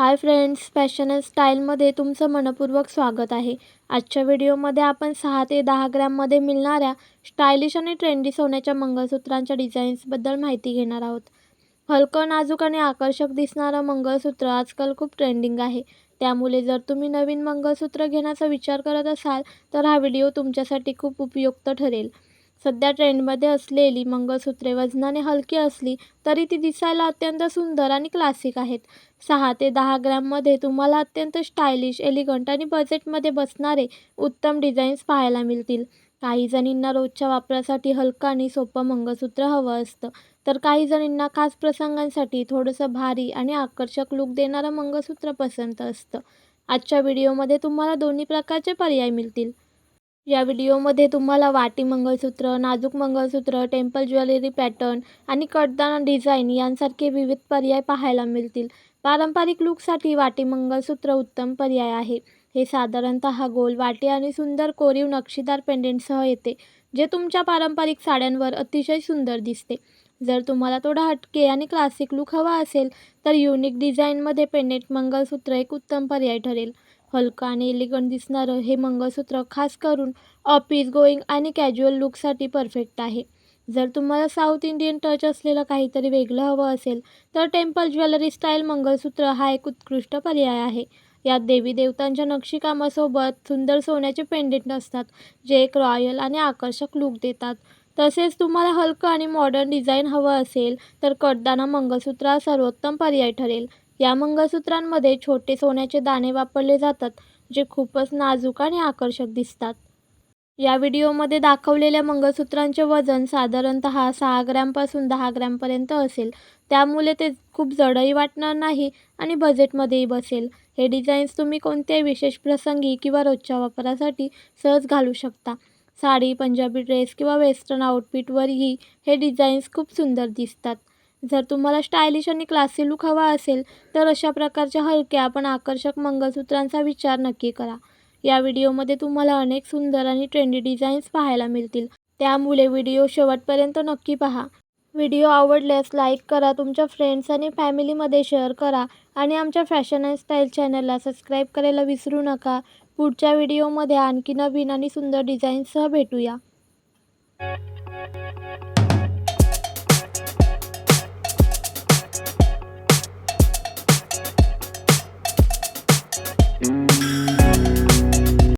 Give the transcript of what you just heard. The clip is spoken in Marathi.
हाय फ्रेंड्स फॅशन अँड स्टाईलमध्ये तुमचं मनपूर्वक स्वागत आहे. आजच्या व्हिडिओमध्ये आपण सहा ते दहा ग्रॅममध्ये मिळणाऱ्या स्टायलिश आणि ट्रेंडी सोन्याच्या मंगळसूत्रांच्या डिझाईन्सबद्दल माहिती घेणार आहोत. हलकं नाजूक आणि आकर्षक दिसणारं मंगळसूत्र आजकाल खूप ट्रेंडिंग आहे. त्यामुळे जर तुम्ही नवीन मंगळसूत्र घेण्याचा विचार करत असाल तर हा व्हिडिओ तुमच्यासाठी खूप उपयुक्त ठरेल. सध्या ट्रेंडमध्ये असलेली मंगळसूत्रे वजनाने हलकी असली तरी ती दिसायला अत्यंत सुंदर आणि क्लासिक आहेत. सहा ते दहा ग्रॅममध्ये तुम्हाला अत्यंत स्टायलिश एलिगंट आणि बजेटमध्ये बसणारे उत्तम डिझाईन्स पाहायला मिळतील. काही जणींना रोजच्या वापरासाठी हलकं आणि सोपं मंगळसूत्र हवं असतं. तर काही जणींना खास प्रसंगांसाठी थोडंसं भारी आणि आकर्षक लूक देणारं मंगळसूत्र पसंत असतं. आजच्या व्हिडिओमध्ये तुम्हाला दोन्ही प्रकारचे पर्याय मिळतील. या व्हिडिओमध्ये तुम्हाला वाटी मंगळसूत्र नाजूक मंगळसूत्र टेम्पल ज्वेलरी पॅटर्न आणि कडदाना डिझाईन यांसारखे विविध पर्याय पाहायला मिळतील. पारंपरिक लुकसाठी वाटी मंगळसूत्र उत्तम पर्याय आहे. हे साधारणतः गोल वाटी आणि सुंदर कोरीव नक्षीदार पेंडेंटसह येते जे तुमच्या पारंपरिक साड्यांवर अतिशय सुंदर दिसते. जर तुम्हाला थोडा हटके आणि क्लासिक लूक हवा असेल तर युनिक डिझाईनमध्ये पेंडेंट मंगळसूत्र एक उत्तम पर्याय ठरेल. हलकं आणि एलिगंट दिसणारं हे मंगळसूत्र खास करून ऑफिस गोईंग आणि कॅज्युअल लुकसाठी परफेक्ट आहे. जर तुम्हाला साऊथ इंडियन टच असलेलं काहीतरी वेगळं हवं असेल तर टेम्पल ज्वेलरी स्टाईल मंगळसूत्र हा एक उत्कृष्ट पर्याय आहे. यात देवी देवतांच्या नक्षीकामासोबत सुंदर सोन्याचे पेंडेंट असतात जे एक रॉयल आणि आकर्षक लूक देतात. तसेच तुम्हाला हलकं आणि मॉडर्न डिझाईन हवं असेल तर कडदाना मंगळसूत्र हा सर्वोत्तम पर्याय ठरेल. या मंगळसूत्रांमध्ये छोटे सोन्याचे दाणे वापरले जातात जे खूपच नाजूक आणि आकर्षक दिसतात. या व्हिडिओमध्ये दाखवलेल्या मंगळसूत्रांचे वजन साधारणतः सहा ग्रॅमपासून दहा ग्रॅमपर्यंत असेल. त्यामुळे ते खूप जडही वाटणार नाही आणि बजेटमध्येही बसेल. हे डिझाईन्स तुम्ही कोणत्याही विशेष प्रसंगी किंवा रोजच्या वापरासाठी सहज घालू शकता. साडी पंजाबी ड्रेस किंवा वेस्टर्न आउटफिटवरही हे डिझाईन्स खूप सुंदर दिसतात. जर तुम्हाला स्टायलिश आणि क्लासी लूक हवा असेल तर अशा प्रकारच्या हलक्या पण आकर्षक मंगळसूत्रांचा विचार नक्की करा. या व्हिडिओमध्ये तुम्हाला अनेक सुंदर आणि ट्रेंडी डिझाईन्स पाहायला मिळतील. त्यामुळे व्हिडिओ शेवटपर्यंत नक्की पहा. व्हिडिओ आवडल्यास लाईक करा तुमच्या फ्रेंड्स आणि फॅमिलीमध्ये शेअर करा आणि आमच्या फॅशन अँड स्टाईल चॅनलला सबस्क्राईब करायला विसरू नका. पुढच्या व्हिडिओमध्ये आणखी नवीन आणि सुंदर डिझाईन्ससह भेटूया. Mm-hmm.